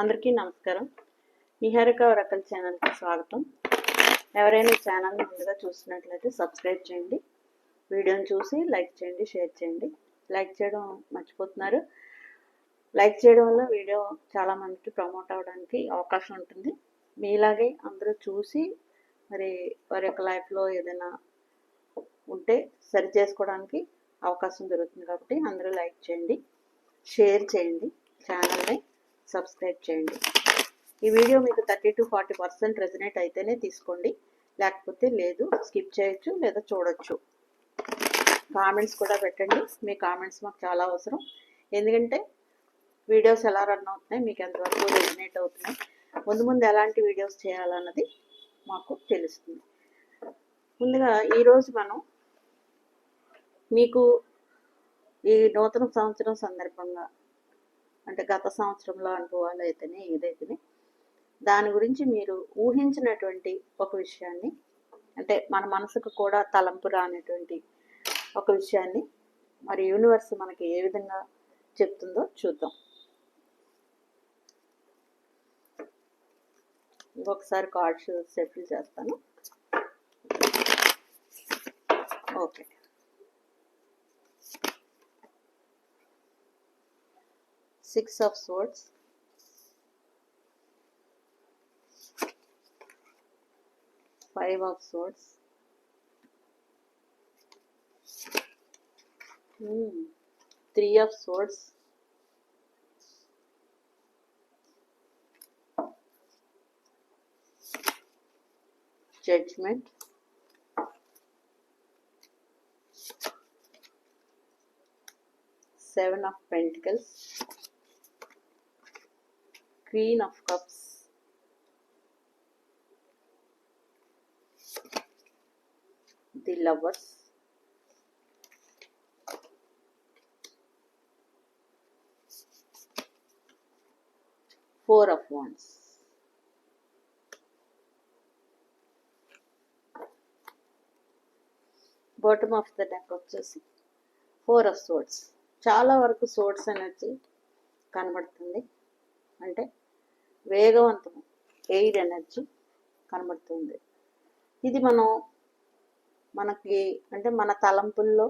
అందరికీ నమస్కారం. నిహారిక రకల్ ఛానల్కి స్వాగతం. ఎవరైనా ఛానల్ని ఛానల్ ముందుగా చూస్తున్నట్లయితే సబ్స్క్రైబ్ చేయండి. వీడియోని చూసి లైక్ చేయండి షేర్ చేయండి. లైక్ చేయడం మర్చిపోతున్నారు. లైక్ చేయడం వల్ల వీడియో చాలా మందికి ప్రమోట్ అవ్వడానికి అవకాశం ఉంటుంది. మీలాగే అందరూ చూసి మరి వారి యొక్క లైఫ్లో ఏదైనా ఉంటే సరి చేసుకోవడానికి అవకాశం దొరుకుతుంది కాబట్టి అందరూ లైక్ చేయండి షేర్ చేయండి ఛానల్ని. సబ్స్క్రైబ్ చేయండి. ఈ వీడియో మీకు thirty two forty percent resonate అయితేనే తీసుకోండి. లేకపోతే లేదు స్కిప్ చేయొచ్చు లేదా చూడొచ్చు. కామెంట్స్ కూడా పెట్టండి. మీ కామెంట్స్ మాకు చాలా అవసరం. ఎందుకంటే వీడియోస్ ఎలా రన్ అవుతున్నాయి మీకు ఎంతవరకు రెజినేట్ అవుతున్నాయి ముందు ముందు ఎలాంటి వీడియోస్ చేయాలన్నది మాకు తెలుస్తుంది. ముందుగా ఈరోజు మనం మీకు ఈ నూతన సంవత్సరం సందర్భంగా అంటే గత సంవత్సరంలో అనుభవాలు అయితేనే ఏదైతేనే దాని గురించి మీరు ఊహించినటువంటి ఒక విషయాన్ని అంటే మన మనసుకు కూడా తలంపు రానటువంటి ఒక విషయాన్ని మరి యూనివర్స్ మనకి ఏ విధంగా చెప్తుందో చూద్దాం. ఇంకొకసారి కార్డ్స్ సెటిల్ చేస్తాను. Okay. six of swords. Five of swords. Hmm. Three of swords. Judgment. Seven of pentacles. Queen of cups. The lovers. Four of wands. Bottom of the deck వచ్చేసి ఫోర్ ఆఫ్ సోర్ట్స్ చాలా వరకు sorts energy కనబడుతుంది. అంటే వేగవంతం air energy కనబడుతుంది. ఇది మనం మనకి అంటే మన తలంపుల్లో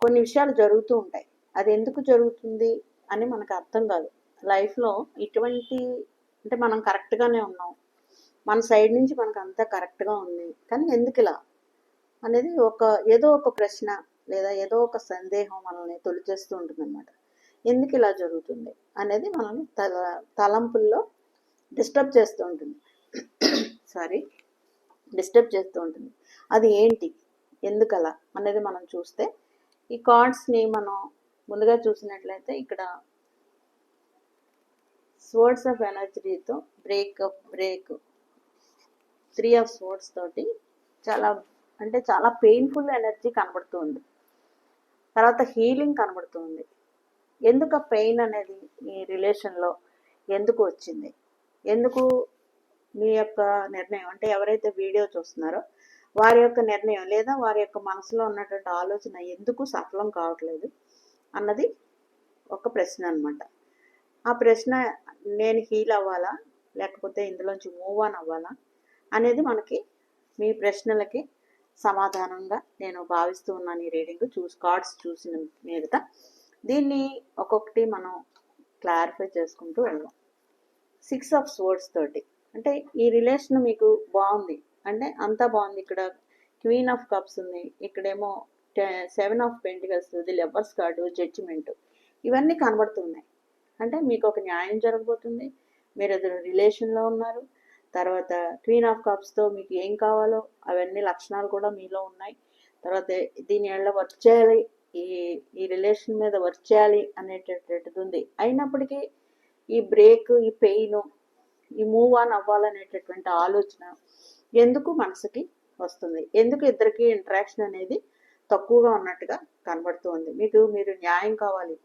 కొన్ని విషయాలు జరుగుతూ ఉంటాయి. అది ఎందుకు జరుగుతుంది అని మనకు అర్థం కాదు. లైఫ్లో ఇటువంటి అంటే మనం కరెక్ట్గానే ఉన్నాం. మన సైడ్ నుంచి మనకు అంతా కరెక్ట్గా ఉంది. కానీ ఎందుకు ఇలా? అనేది ఒక ఏదో ఒక ప్రశ్న లేదా ఏదో ఒక సందేహం మనల్ని తొలిచేస్తూ ఉంటుంది అన్నమాట ఎందుకు ఇలా జరుగుతుంది అనేది మనల్ని తల తలంపుల్లో డిస్టర్బ్ చేస్తూ ఉంటుంది. సారీ డిస్టర్బ్ చేస్తూ ఉంటుంది. అది ఏంటి? ఎందుకలా? అనేది మనం చూస్తే ఈ కార్డ్స్ని మనం ముందుగా చూసినట్లయితే ఇక్కడ స్వర్డ్స్ ఆఫ్ ఎనర్జీతో break break three of swords తోటి చాలా అంటే చాలా పెయిన్ఫుల్ ఎనర్జీ కనబడుతుంది తర్వాత హీలింగ్ కనబడుతుంది ఎందుకు ఆ పెయిన్ అనేది మీ రిలేషన్లో ఎందుకు వచ్చింది? ఎందుకు మీ యొక్క నిర్ణయం? అంటే ఎవరైతే వీడియో చూస్తున్నారో వారి యొక్క నిర్ణయం లేదా వారి యొక్క మనసులో ఉన్నటువంటి ఆలోచన ఎందుకు సఫలం కావట్లేదు అన్నది ఒక ప్రశ్న అనమాట ఆ ప్రశ్న నేను హీల్ అవ్వాలా? లేకపోతే ఇందులోంచి మూవ్ ఆన్ అవ్వాలా? అనేది మనకి మీ ప్రశ్నలకి సమాధానంగా నేను భావిస్తూ ఉన్నాను ఈ రీడింగ్ చూసి కార్డ్స్ చూసిన మీదట. దీన్ని ఒక్కొక్కటి మనం క్లారిఫై చేసుకుంటూ వెళ్దాం. సిక్స్ ఆఫ్ స్వర్డ్స్ తోటి. అంటే ఈ రిలేషన్ మీకు బాగుంది. అంటే అంతా బాగుంది. ఇక్కడ క్వీన్ ఆఫ్ కప్స్ ఉంది. ఇక్కడేమో seven of pentacles the lovers card judgement ఇవన్నీ కనబడుతున్నాయి. అంటే మీకు ఒక న్యాయం జరగబోతుంది. మీరు ఎదురు రిలేషన్లో ఉన్నారు. తర్వాత క్వీన్ ఆఫ్ కప్స్తో మీకు ఏం కావాలో అవన్నీ లక్షణాలు కూడా మీలో ఉన్నాయి. తర్వాత దీని వల్ల వర్క్ చేయాలి. ఈ ఈ రిలేషన్ మీద వర్క్ చేయాలి అనేటటువంటిది ఉంది. అయినప్పటికీ ఈ బ్రేక్ ఈ పెయిన్ ఈ మూవ్ ఆన్ అవ్వాలనేటటువంటి ఆలోచన ఎందుకు మనసుకి వస్తుంది? ఎందుకు ఇద్దరికి ఇంటరాక్షన్ అనేది తక్కువగా ఉన్నట్టుగా కనబడుతుంది? మీకు మీరు న్యాయం కావాలి.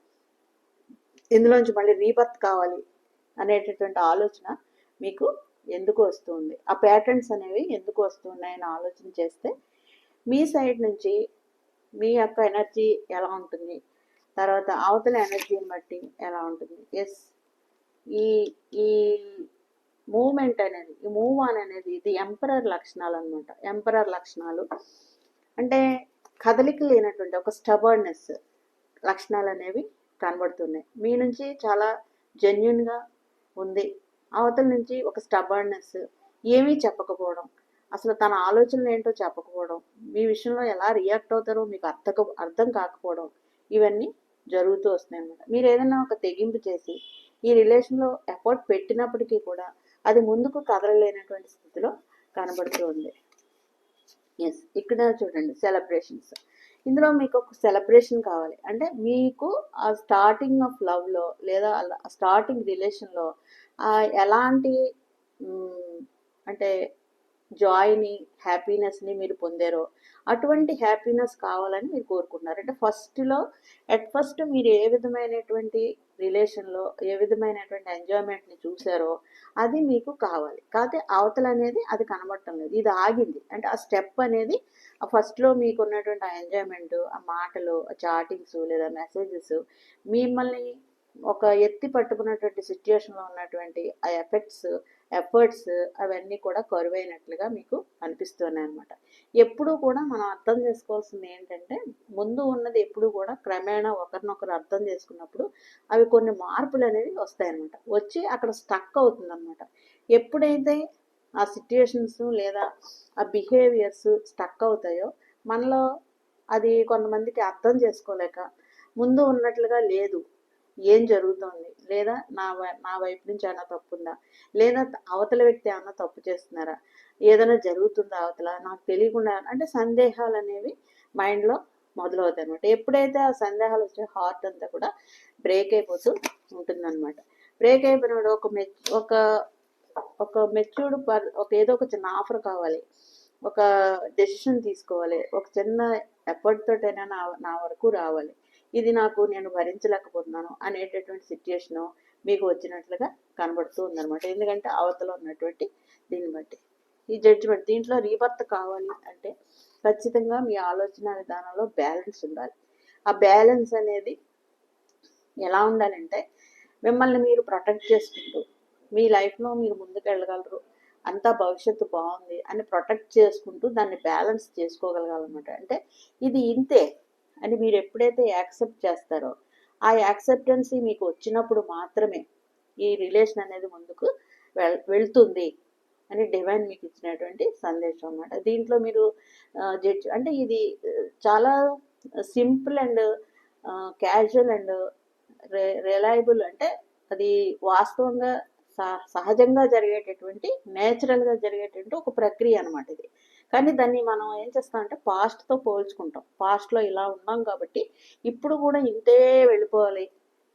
ఇందులోంచి మళ్ళీ రీబర్త్ కావాలి అనేటటువంటి ఆలోచన మీకు ఎందుకు వస్తుంది? ఆ ప్యాటర్న్స్ అనేవి ఎందుకు వస్తున్నాయని ఆలోచన చేస్తే మీ సైడ్ నుంచి మీ యొక్క ఎనర్జీ ఎలా ఉంటుంది? తర్వాత అవతల ఎనర్జీని బట్టి ఎలా ఉంటుంది? ఎస్ ఈ ఈ మూమెంట్ అనేది ఈ మూవ్ ఆన్ అనేది ఇది ఎంపరర్ లక్షణాలు అనమాట ఎంపరర్ లక్షణాలు. అంటే కదలిక లేనటువంటి ఒక స్టబర్నెస్ లక్షణాలు అనేవి కనబడుతున్నాయి. మీ నుంచి చాలా జెన్యున్గా ఉంది. అవతల నుంచి ఒక స్టబర్నెస్ ఏమీ చెప్పకపోవడం అసలు తన ఆలోచనలు ఏంటో చెప్పకపోవడం మీ విషయంలో ఎలా రియాక్ట్ అవుతారో మీకు అర్థక అర్థం కాకపోవడం ఇవన్నీ జరుగుతూ వస్తున్నాయి అన్నమాట మీరు ఏదైనా ఒక తెగింపు చేసి ఈ రిలేషన్లో ఎఫర్ట్ పెట్టినప్పటికీ కూడా అది ముందుకు కదలలేనటువంటి స్థితిలో కనబడుతూ ఉంది. ఎస్ ఇక్కడ చూడండి సెలబ్రేషన్స్ ఇందులో మీకు ఒక సెలబ్రేషన్ కావాలి. అంటే మీకు ఆ స్టార్టింగ్ ఆఫ్ లవ్లో లేదా స్టార్టింగ్ రిలేషన్లో ఎలాంటి అంటే జాయ్ని హ్యాపీనెస్ని మీరు పొందారో అటువంటి హ్యాపీనెస్ కావాలని మీరు కోరుకుంటున్నారు. అంటే ఫస్ట్లో అట్ ఫస్ట్ మీరు ఏ విధమైనటువంటి రిలేషన్లో ఏ విధమైనటువంటి ఎంజాయ్మెంట్ని చూసారో అది మీకు కావాలి. కాకపోతే అవతల అనేది అది కనబడటం లేదు. ఇది ఆగింది. అంటే ఆ స్టెప్ అనేది ఆ ఫస్ట్లో మీకు ఉన్నటువంటి ఆ ఎంజాయ్మెంట్ ఆ మాటలు ఆ చాటింగ్స్ లేదా మెసేజెస్ మిమ్మల్ని ఒక ఎత్తి పట్టుకున్నటువంటి సిచ్యుయేషన్లో ఉన్నటువంటి ఆ ఎఫెక్ట్స్ ఎఫర్ట్స్ అవన్నీ కూడా కరువైనట్లుగా మీకు అనిపిస్తున్నాయి అనమాట ఎప్పుడూ కూడా మనం అర్థం చేసుకోవాల్సింది ఏంటంటే ముందు ఉన్నది ఎప్పుడు కూడా క్రమేణా ఒకరినొకరు అర్థం చేసుకున్నప్పుడు అవి కొన్ని మార్పులు అనేవి వస్తాయన్నమాట. వచ్చి అక్కడ స్టక్ అవుతుందన్నమాట. ఎప్పుడైతే ఆ సిట్యుయేషన్స్ లేదా ఆ బిహేవియర్స్ స్టక్ అవుతాయో మనలో అది కొంతమందికి అర్థం చేసుకోలేక ముందు ఉన్నట్లుగా లేదు ఏం జరుగుతోంది లేదా నా వై- నా వైపు నుంచి ఏమైనా తప్పు ఉందా లేదా అవతల వ్యక్తి ఏమైనా తప్పు చేస్తున్నారా? ఏదైనా జరుగుతుందా అవతల? నాకు తెలియకుండా అంటే సందేహాలు అనేవి మైండ్లో మొదలవుతాయి అనమాట ఎప్పుడైతే ఆ సందేహాలు వచ్చే హార్ట్ అంతా కూడా బ్రేక్ అయిపోతూ ఉంటుందన్నమాట. బ్రేక్ అయిపోయినప్పుడు ఒక మెచ్ ఒక ఒక మెచ్యూర్డ్ పర్ ఒక ఏదో ఒక చిన్న ఆఫర్ కావాలి. ఒక డెసిషన్ తీసుకోవాలి. ఒక చిన్న ఎఫర్ట్ తోటైనా నా నా వరకు రావాలి. ఇది నాకు నేను భరించలేకపోతున్నాను అనేటటువంటి సిచ్యువేషను మీకు వచ్చినట్లుగా కనబడుతూ ఉందన్నమాట. ఎందుకంటే అవతల ఉన్నటువంటి దీన్ని బట్టి. ఈ జడ్జిమెంట్ దీంట్లో రీబర్త్ కావాలి అంటే ఖచ్చితంగా మీ ఆలోచన విధానంలో బ్యాలెన్స్ ఉండాలి. ఆ బ్యాలెన్స్ అనేది ఎలా ఉండాలంటే మిమ్మల్ని మీరు ప్రొటెక్ట్ చేసుకుంటూ మీ లైఫ్లో మీరు ముందుకు వెళ్ళగలరు అంతా భవిష్యత్తు బాగుంది అని ప్రొటెక్ట్ చేసుకుంటూ దాన్ని బ్యాలెన్స్ చేసుకోగలగాలన్నమాట. అంటే ఇది ఇంతే. అని మీరు ఎప్పుడైతే యాక్సెప్ట్ చేస్తారో ఆ యాక్సెప్టెన్సీ మీకు వచ్చినప్పుడు మాత్రమే ఈ రిలేషన్ అనేది ముందుకు వెళ్ వెళ్తుంది అని డివైన్ మీకు ఇచ్చినటువంటి సందేశం అన్నమాట. దీంట్లో మీరు జడ్జ్ అంటే ఇది చాలా simple and casual and reliable అంటే అది వాస్తవంగా సహ సహజంగా జరిగేటటువంటి నేచురల్గా జరిగేటటువంటి ఒక ప్రక్రియ అనమాట ఇది. కానీ దాన్ని మనం ఏం చేస్తామంటే పాస్ట్తో పోల్చుకుంటాం. పాస్ట్లో ఇలా ఉన్నాం కాబట్టి ఇప్పుడు కూడా ఇంతే వెళ్ళిపోవాలి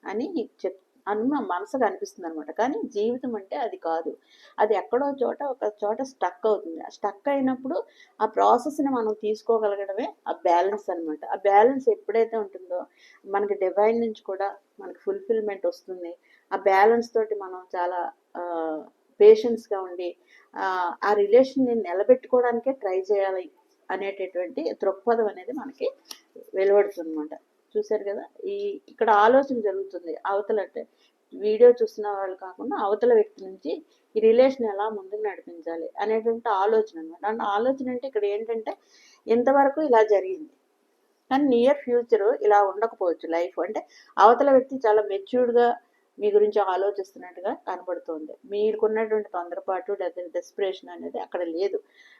అని చెప్ అని మన మనసుకు అనిపిస్తుంది అనమాట కానీ జీవితం అంటే అది కాదు. అది ఎక్కడో చోట ఒక చోట స్టక్ అవుతుంది. ఆ స్టక్ అయినప్పుడు ఆ ప్రాసెస్ని మనం తీసుకోగలగడమే ఆ బ్యాలెన్స్ అనమాట ఆ బ్యాలెన్స్ ఎప్పుడైతే ఉంటుందో మనకి డివైన్ నుంచి కూడా మనకి ఫుల్ఫిల్మెంట్ వస్తుంది. ఆ బ్యాలెన్స్ తోటి మనం చాలా పేషెన్స్గా ఉండి ఆ, రిలేషన్ని నిలబెట్టుకోవడానికే ట్రై చేయాలి అనేటటువంటి దృక్పథం అనేది మనకి వెలువడుతుంది అనమాట చూశారు కదా? ఈ ఇక్కడ ఆలోచన జరుగుతుంది. అవతల అంటే వీడియో చూస్తున్న వాళ్ళు కాకుండా అవతల వ్యక్తి నుంచి ఈ రిలేషన్ ఎలా ముందుకు నడిపించాలి అనేటువంటి ఆలోచన అనమాట అండ్ ఆలోచన అంటే ఇక్కడ ఏంటంటే ఇంతవరకు ఇలా జరిగింది. కానీ నియర్ ఫ్యూచర్ ఇలా ఉండకపోవచ్చు లైఫ్ అంటే అవతల వ్యక్తి చాలా మెచ్యూర్డ్గా మీ గురించి ఆలోచిస్తున్నట్టుగా కనబడుతుంది. మీకున్నటువంటి తొందరపాటు లేదా డెస్పిరేషన్ అనేది అక్కడ లేదు.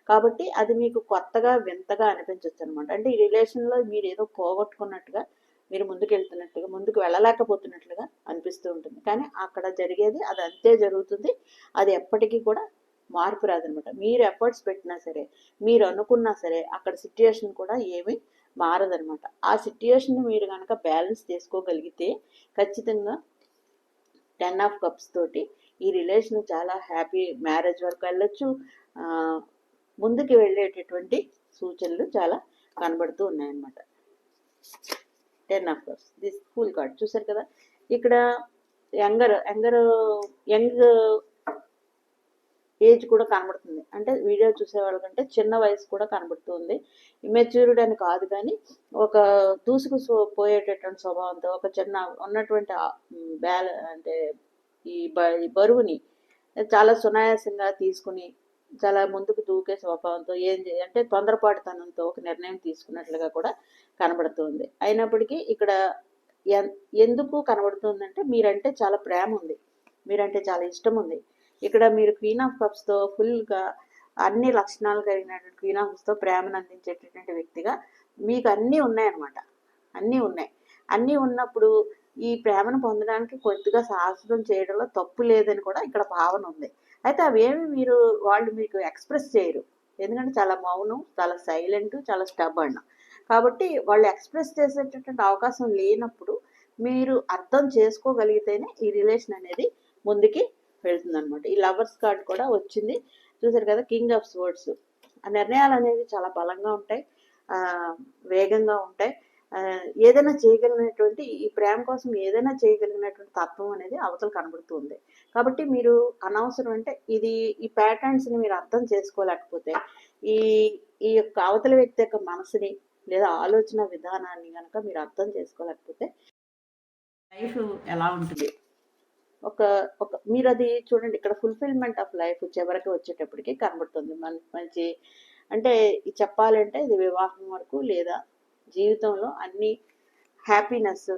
కాబట్టి అది మీకు కొత్తగా వింతగా అనిపించవచ్చు అనమాట అంటే ఈ రిలేషన్లో మీరు ఏదో పోగొట్టుకున్నట్టుగా మీరు ముందుకు వెళ్తున్నట్టుగా ముందుకు వెళ్ళలేకపోతున్నట్లుగా అనిపిస్తూ ఉంటుంది. కానీ అక్కడ జరిగేది అది అంతే జరుగుతుంది. అది ఎప్పటికీ కూడా మార్పు రాదనమాట. మీరు ఎఫర్ట్స్ పెట్టినా సరే మీరు అనుకున్నా సరే అక్కడ సిచ్యుయేషన్ కూడా ఏమీ మారదనమాట. ఆ సిచ్యుయేషన్ మీరు కనుక బ్యాలెన్స్ చేసుకోగలిగితే ఖచ్చితంగా టెన్ ఆఫ్ కప్స్ తోటి ఈ రిలేషన్ చాలా హ్యాపీ మ్యారేజ్ వరకు వెళ్ళొచ్చు. ముందుకు వెళ్ళేటటువంటి సూచనలు చాలా కనబడుతూ ఉన్నాయన్నమాట. Ten of cups. This full card చూసారు కదా? ఇక్కడ యంగర్ యంగర్ యంగ్ ఏజ్ కూడా కనబడుతుంది. అంటే వీడియో చూసే వాళ్ళకంటే చిన్న వయసు కూడా కనబడుతుంది. మెచ్యూరిడ్ అని కాదు కానీ ఒక దూసుకు పోయేటటువంటి స్వభావంతో ఒక చిన్న ఉన్నటువంటి బ్యాల అంటే ఈ బ- ఈ బరువుని చాలా సునాయాసంగా తీసుకుని చాలా ముందుకు దూకే స్వభావంతో ఏం చే అంటే తొందరపాటుతనంతో ఒక నిర్ణయం తీసుకున్నట్లుగా కూడా కనబడుతుంది. అయినప్పటికీ ఇక్కడ ఎన్- ఎందుకు కనబడుతుందంటే మీరంటే చాలా ప్రేమ ఉంది. మీరంటే చాలా ఇష్టం ఉంది. ఇక్కడ మీరు క్వీన్ ఆఫ్ కప్స్తో ఫుల్గా అన్ని లక్షణాలు కలిగినటువంటి క్వీన్ ఆఫ్ కప్స్తో ప్రేమను అందించేటటువంటి వ్యక్తిగా మీకు అన్నీ ఉన్నాయన్నమాట. అన్నీ ఉన్నాయి. అన్నీ ఉన్నప్పుడు ఈ ప్రేమను పొందడానికి కొద్దిగా సాహసం చేయడంలో తప్పు లేదని కూడా ఇక్కడ భావన ఉంది. అయితే అవేమి మీరు వాళ్ళు మీకు ఎక్స్ప్రెస్ చేయరు. ఎందుకంటే చాలా మౌనం చాలా సైలెంట్ చాలా స్టబర్న్ కాబట్టి వాళ్ళు ఎక్స్ప్రెస్ చేసేటటువంటి అవకాశం లేనప్పుడు మీరు అర్థం చేసుకోగలిగితేనే ఈ రిలేషన్ అనేది ముందుకి వెళ్తుంది అనమాట ఈ లవర్స్ కార్డ్ కూడా వచ్చింది. చూసారు కదా కింగ్ ఆఫ్ స్వర్డ్స్. ఆ నిర్ణయాలు అనేవి చాలా బలంగా ఉంటాయి. వేగంగా ఉంటాయి. ఏదైనా చేయగలిగినటువంటి ఈ ప్రేమ కోసం ఏదైనా చేయగలిగినటువంటి తత్వం అనేది అవతల కనబడుతుంది. కాబట్టి మీరు అనవసరం అంటే ఇది ఈ ప్యాటర్న్స్ని మీరు అర్థం చేసుకోలేకపోతే ఈ ఈ యొక్క అవతల వ్యక్తి యొక్క మనసుని లేదా ఆలోచన విధానాన్ని కనుక మీరు అర్థం చేసుకోలేకపోతే లైఫ్ ఎలా ఉంటుంది? ఒక ఒక మీరు అది చూడండి ఇక్కడ ఫుల్ఫిల్మెంట్ ఆఫ్ లైఫ్ చివరికి వచ్చేటప్పటికి కనబడుతుంది. మన మంచి అంటే చెప్పాలంటే ఇది వివాహం వరకు లేదా జీవితంలో అన్ని హ్యాపీనెస్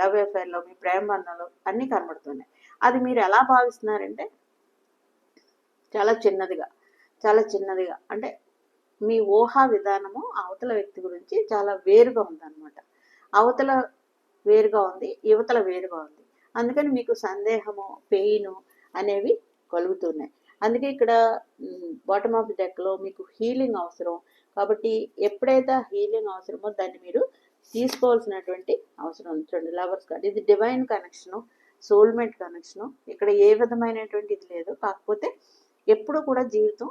లవ్ అఫేర్లో మీ ప్రేమ బంధంలో అన్నీ కనబడుతున్నాయి. అది మీరు ఎలా భావిస్తున్నారంటే చాలా చిన్నదిగా చాలా చిన్నదిగా అంటే మీ ఊహా విధానము అవతల వ్యక్తి గురించి చాలా వేరుగా ఉందన్నమాట. అవతల వేరుగా ఉంది యువతల వేరుగా ఉంది. అందుకని మీకు సందేహము పెయిన్ అనేవి కలుగుతున్నాయి. అందుకే ఇక్కడ బాటమ్ ఆఫ్ డెక్లో మీకు హీలింగ్ అవసరం. కాబట్టి ఎప్పుడైతే హీలింగ్ అవసరమో దాన్ని మీరు తీసుకోవాల్సినటువంటి అవసరం ఉంచండి చూడండి లవర్స్ కార్డ్ ఇది డివైన్ కనెక్షను సోల్మేట్ కనెక్షను ఇక్కడ ఏ విధమైనటువంటి ఇది లేదు. కాకపోతే ఎప్పుడు కూడా జీవితం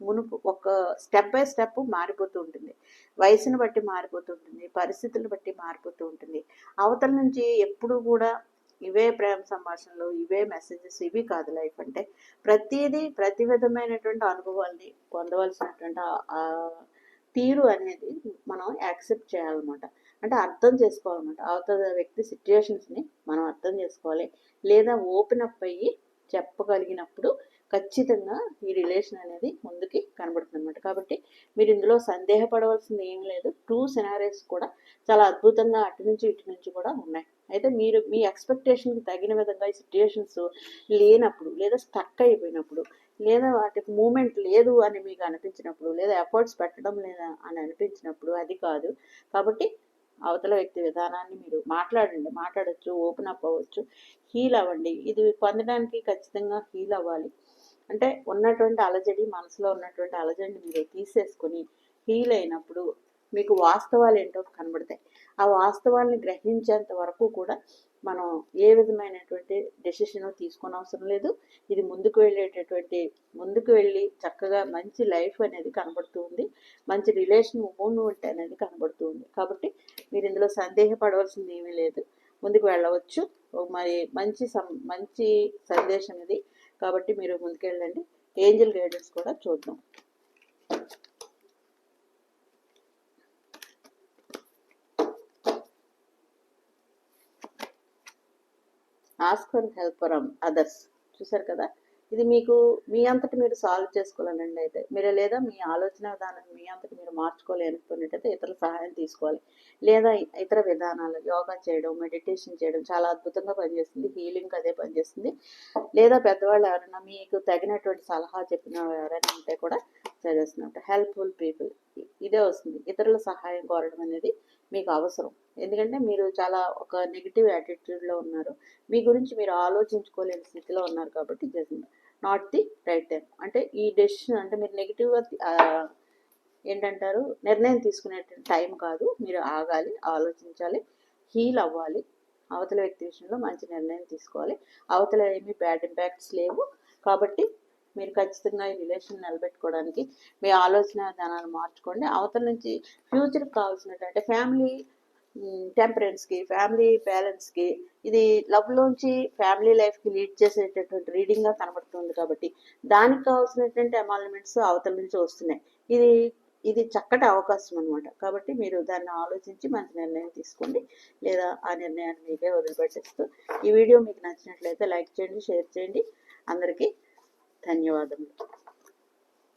మునుపు ఒక స్టెప్ బై స్టెప్ మారిపోతూ ఉంటుంది. వయసును బట్టి మారిపోతూ ఉంటుంది. పరిస్థితులను బట్టి మారిపోతూ ఉంటుంది. అవతల నుంచి ఎప్పుడు కూడా ఇవే ప్రేమ సంభాషణలు ఇవే మెసేజెస్ ఇవి కాదు లైఫ్ అంటే. ప్రతిదీ ప్రతి విధమైనటువంటి అనుభవాల్ని పొందవలసినటువంటి తీరు అనేది మనం యాక్సెప్ట్ చేయాలన్నమాట. అంటే అర్థం చేసుకోవాలన్నమాట. అవతల వ్యక్తి సిచ్యుయేషన్స్ని మనం అర్థం చేసుకోవాలి. లేదా ఓపెన్ అప్ అయ్యి చెప్పగలిగినప్పుడు ఖచ్చితంగా ఈ రిలేషన్ అనేది ముందుకి కనబడుతుంది అనమాట కాబట్టి మీరు ఇందులో సందేహపడవలసింది ఏం లేదు. టూ సినారీస్ కూడా చాలా అద్భుతంగా అటు నుంచి ఇటు నుంచి కూడా ఉన్నాయి. అయితే మీరు మీ ఎక్స్పెక్టేషన్కి తగిన విధంగా ఈ సిచ్యుయేషన్స్ లేనప్పుడు లేదా స్టక్ అయిపోయినప్పుడు లేదా వాటికి మూమెంట్ లేదు అని మీకు అనిపించినప్పుడు లేదా ఎఫర్ట్స్ పెట్టడం లేదా అని అనిపించినప్పుడు అది కాదు. కాబట్టి అవతల వ్యక్తి విధానాన్ని మీరు మాట్లాడండి. మాట్లాడచ్చు ఓపెన్ అప్ అవ్వచ్చు. హీల్ అవ్వండి. ఇది పొందడానికి ఖచ్చితంగా హీల్ అవ్వాలి. అంటే ఉన్నటువంటి అలజడి మనసులో ఉన్నటువంటి అలజడిని మీరు తీసేసుకొని హీల్ అయినప్పుడు మీకు వాస్తవాలు ఏంటో కనబడతాయి. ఆ వాస్తవాల్ని గ్రహించేంత వరకు కూడా మనం ఏ విధమైనటువంటి డెసిషన్ తీసుకోని అవసరం లేదు. ఇది ముందుకు వెళ్ళేటటువంటి ముందుకు వెళ్ళి చక్కగా మంచి లైఫ్ అనేది కనబడుతూ ఉంది. మంచి రిలేషన్ మూమెంట్ అనేది కనబడుతూ ఉంది. కాబట్టి మీరు ఇందులో సందేహపడవలసింది ఏమీ లేదు. ముందుకు వెళ్ళవచ్చు. మరి మంచి సం మంచి సందేశం ఇది. కాబట్టి మీరు ముందుకెళ్ళండి. ఏంజల్ గైడెన్స్ కూడా చూద్దాం. Ask for help from others చూసారు కదా? ఇది మీకు మీ అంతటి మీరు సాల్వ్ చేసుకోవాలండి అయితే. మీరు లేదా మీ ఆలోచన విధానం మీ అంతటి మీరు మార్చుకోలేనుకున్నట్టయితే ఇతరుల సహాయం తీసుకోవాలి. లేదా ఇతర విధానాలు యోగా చేయడం మెడిటేషన్ చేయడం చాలా అద్భుతంగా పనిచేస్తుంది. హీలింగ్ అదే పనిచేస్తుంది. లేదా పెద్దవాళ్ళు ఎవరైనా మీకు తగినటువంటి సలహా చెప్పిన ఎవరైనా ఉంటే కూడా సజెస్ట్ హెల్ప్ఫుల్ పీపుల్ ఇదే వస్తుంది. ఇతరుల సహాయం కోరడం అనేది మీకు అవసరం. ఎందుకంటే మీరు చాలా ఒక నెగిటివ్ యాటిట్యూడ్లో ఉన్నారు. మీ గురించి మీరు ఆలోచించుకోలేని స్థితిలో ఉన్నారు కాబట్టి just not the right time అంటే ఈ డెసిషన్ అంటే మీరు నెగిటివ్గా ఏంటంటారు? నిర్ణయం తీసుకునే టైం కాదు. మీరు ఆగాలి ఆలోచించాలి హీల్ అవ్వాలి. అవతల వ్యక్తి విషయంలో మంచి నిర్ణయం తీసుకోవాలి. అవతల ఏమీ బ్యాడ్ ఇంపాక్ట్స్ లేవు. కాబట్టి మీరు ఖచ్చితంగా ఈ రిలేషన్ నిలబెట్టుకోవడానికి మీ ఆలోచన విధానాన్ని మార్చుకోండి. అవతల నుంచి ఫ్యూచర్కి కావాల్సినటువంటి ఫ్యామిలీ టెంపరెన్స్కి ఫ్యామిలీ బ్యాలెన్స్కి ఇది లవ్లోంచి ఫ్యామిలీ లైఫ్కి లీడ్ చేసేటటువంటి రీడింగ్గా కనబడుతుంది కాబట్టి దానికి కావాల్సినటువంటి అమాల్మెంట్స్ అవతల నుంచి వస్తున్నాయి. ఇది ఇది చక్కటి అవకాశం అనమాట కాబట్టి మీరు దాన్ని ఆలోచించి మంచి నిర్ణయం తీసుకోండి లేదా ఆ నిర్ణయాన్ని మీకే వదిలిపెట్టేస్తూ ఈ వీడియో మీకు నచ్చినట్లయితే లైక్ చేయండి షేర్ చేయండి. అందరికీ ధన్యవాదములు.